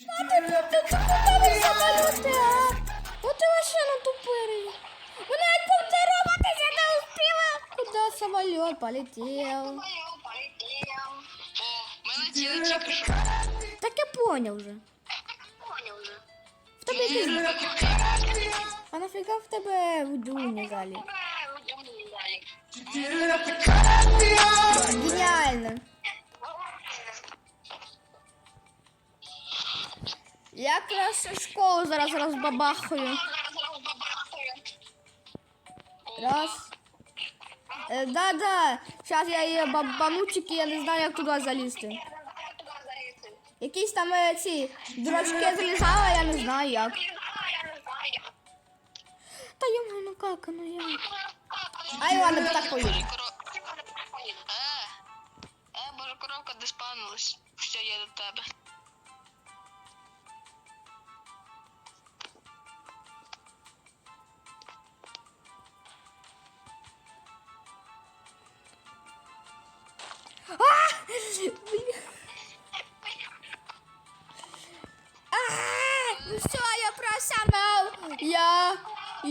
Ти куди самоліти, а? Ну ти вообще натупирий. Ви навіть повторюватися не успіла. Куди самоліт полетів? О, ми летіли тільки що. Так я поняв вже. В тебе якийсь... А нафіга в тебе в дюні залі? Геніально. Я якраз школу зараз розбабахаю. Раз. Е, да-да. Зараз я її бабану, тільки я не знаю, як туди залізти. Якісь там е, ці дурачки залізали, я не знаю як. Та йому, ну як, ну як. Ай, ладно, так поїду. Е, е, боже, коровка де спавнилась. Все, є до тебе.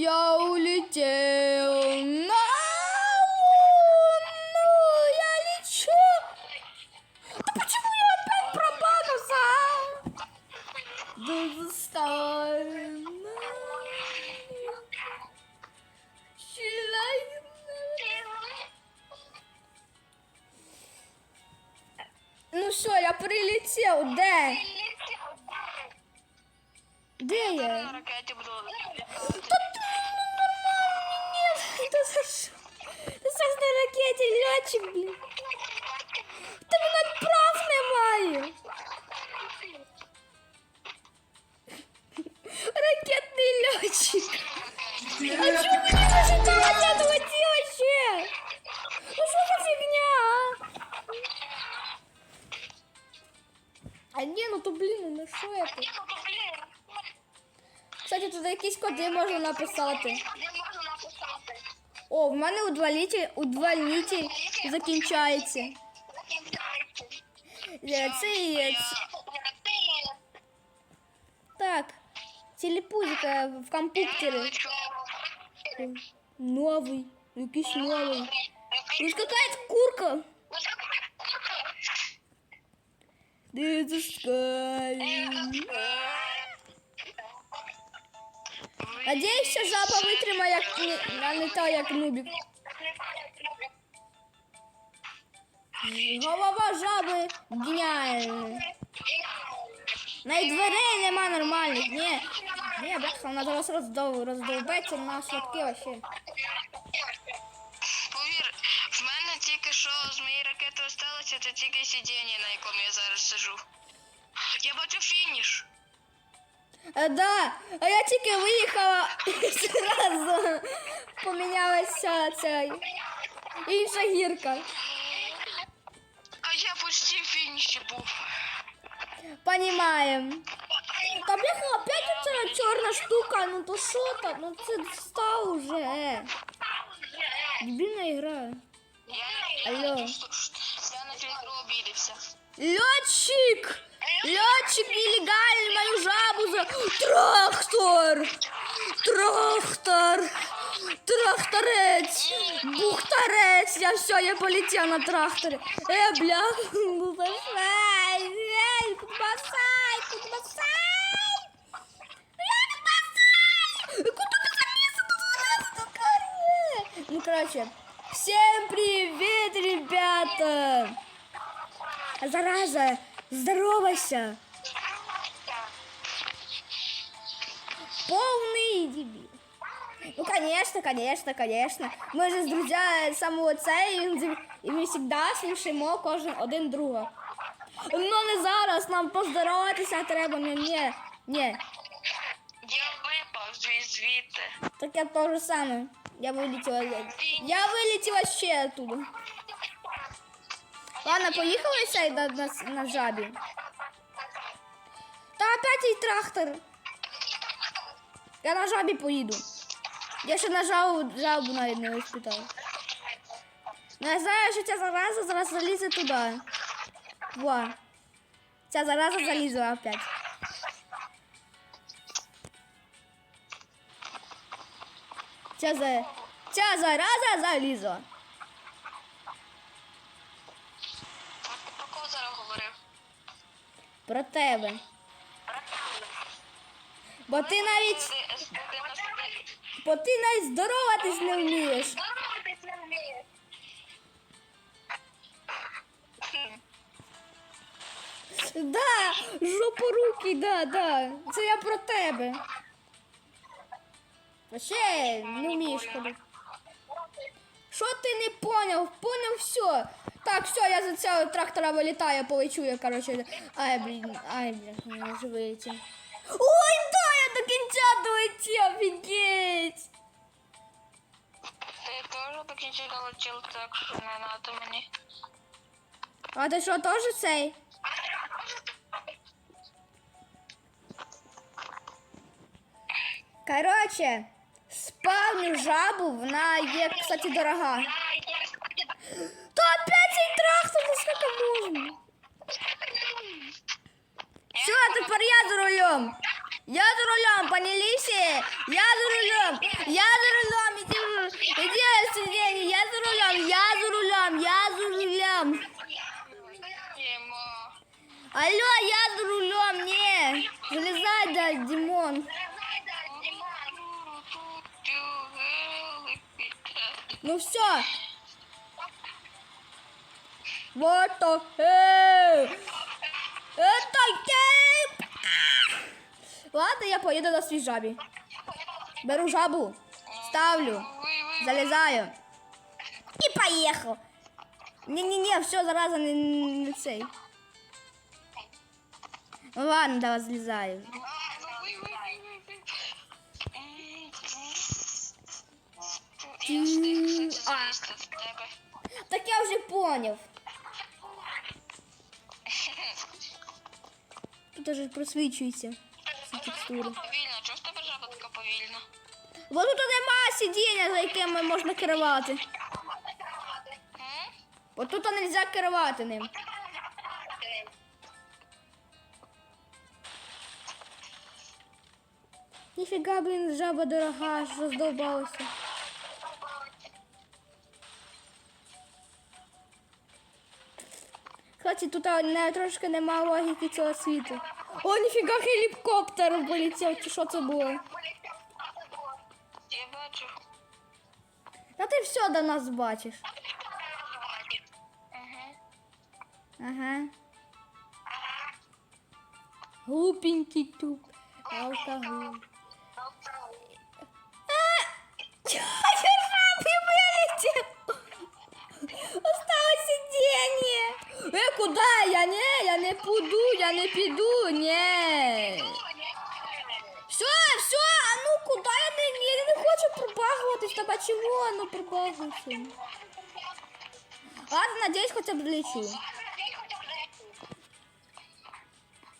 Я улетел на луну. Я лечу. Да почему я опять пробагался? Да застой. Ну що, я прилетів, де? Де На я? ракеті буду летіти. Та ти ну, нормально, ні, та за що? Ти зараз ракеті льотчик, блін. В Тебе навіть прав немає. Ракетний льотчик. А чого мені зажигати я долетіла ще? Ну що за фігня, а? А ні, ну то блін, ну що я тут? Кстати, тут якісь коди можна написати. О, в мене удвалитель, удвалитель закінчається. Е, Це є. ц- Так. Телепузика в компьютере. Новый. Якийсь новий. Ну какая-то курка. There's a sky. Надіюсь, що жаба витримає, як не- а не та, як нубік. Голова жаби геніальна. Навіть дверей нема нормальних. Ні. Ні, бляха, вона зараз роздов, роздовбеться на швидкі вообще. Повір, в мене тільки що з моєї ракети осталося, це тільки сидіння, на якому я зараз сижу. Я бачу фініш. А, да, а я тільки виїхала і зразу помінялася ця інша гірка. А я почти в фініші був. Понімаєм. Та бляха, опять оця чорна штука, ну то що там? Ну це став уже. Дебільна ігра. Я, Алло. я, на фільтру- я на фільтру обідався. Льотчик! Льотчик нелегальный мою жабу за... Трактор! Трактор! Тракторець! Бухтарець! Я все, я полетел на тракторе. Э, бля, спасай! Эй, залез, тут Ну, короче, всем привет, ребята! Зараза, здоровайся! Полный дебил. Ну, конечно, конечно, конечно. Ми ж друзі самого це, і ми завжди слушаємо кожен один друга. Ну не зараз, нам поздороватися треба, ну ні, ні. Я випав звідти. Так я то же саме. Я вилетіла. Я вилетіла ще оттуда. Ладно, поїхали сей на, на, на жабі. Та опять і трактор. Я на жабі поїду. Я ще на жабу, жабу навіть не воспитав. Ну, я знаю, що ця зараза зараз залізе туди. Во. Ця зараза залізла опять. Ця, за... ця зараза залізла. Про тебе. Бо ти навіть, Ти, ти, ти на собі. бо ти навіть здороватись не вмієш. Да, жопоруки, да, да. Це я про тебе. А ще не вмієш ходити. Що ти не поняв? Поняв все. Так, все, я за цього трактора вилітаю, полечу я, короче. Ай, блін, ай, блін, не вилетів. Ой, да, я до кінця долетів, офігеть. Ти теж до кінця долетів, так що не треба мені. А ти що, теж цей? Короче, спавню жабу, вона є, кстати, дорога. Алло, я за рулем. Не. Залезай, да, Димон. Ну все. Вот так. Эй! Это кейп! Ладно, я поеду на свій жабі. Беру жабу, ставлю, залізаю. І поїхав. Не-не-не, все, зараза, не, не цей. Ну ладно, давай залізаю. Я встиг, залізти в тебе. Так я вже поняв. Тут даже просвічується ці текстури. Повільно, чого ж тебе жаба така повільна? Бо тут нема сидіння, за яким можна керувати. М? Тут не можна керувати ним. Ніфіга, блін, жаба дорога, що роздовбалася. Кстати, тут не, трошки нема логіки цього світу. О, ніфіга, гелікоптер полетів, чи що це було? Я бачу. Та ти все до нас бачиш. Угу. Ага. Глупенький туп. Алкоголь. Жабы вылетел. Осталось сиденье. Э, куда? Я не, я не буду, я не піду, не. Все, все, а ну куда я не, не, я не хочу пробагуватись, та чого, ну пробагуйся. Ладно, надеюсь, хотя бы долечу.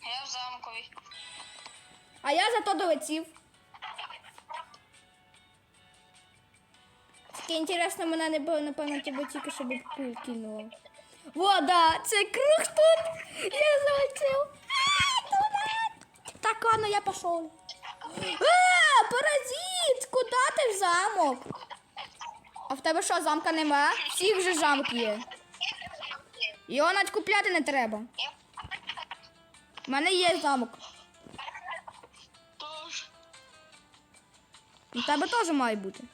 Я в замковій. А я зато долетів. Таке інтересно, мене не було, напевно, тебе тільки щоб пул кинуло. Во, да, це круг тут. Я залетів. Так, ладно, я пішов. А, паразит, куди ти в замок? А в тебе що, замка нема? Всіх вже замок є. Його навіть купляти не треба. У мене є замок. У тебе теж має бути.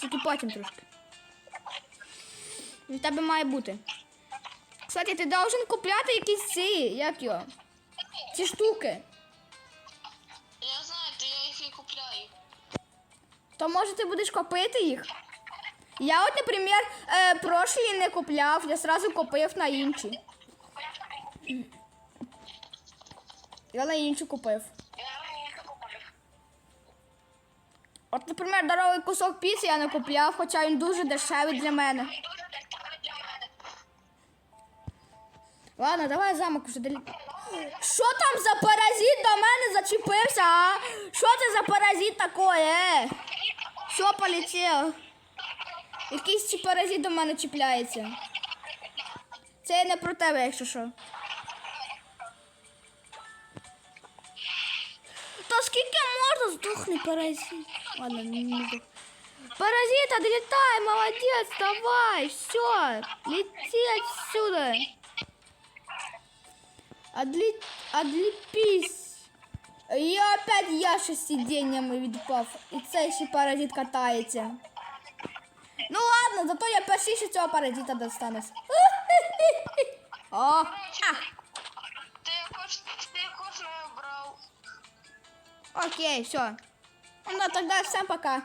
Тільки потім трошки. У тебе має бути. Кстати, ти должен купляти якісь ці, як його? Ці штуки. Я знаю, то я їх і купляю. То може ти будеш купити їх? Я от, наприклад, е, прошлі не купляв, я сразу купив на інші. Я на інші купив. От, наприклад, здоровий кусок піци я не купляв, хоча він дуже дешевий для мене. Ладно, давай замок вже далі. Що там за паразит до мене зачепився, а? Що це за паразит такое? Е? Що полетів? Якийсь паразит до мене чіпляється. Це не про тебе, якщо що. Та скільки можна здохне паразит? Ладно, не, не здох. Паразит, отлетай, молодец, давай, все, лети отсюда. Одлі... Одліпись. І опять я ще сидіннями відпав. І цей ще паразит катається. Ну ладно, зато я перший ще цього паразита достанусь. О, а, Ти якось, ти якось не обрав. окей, все. Ну тогда всем пока.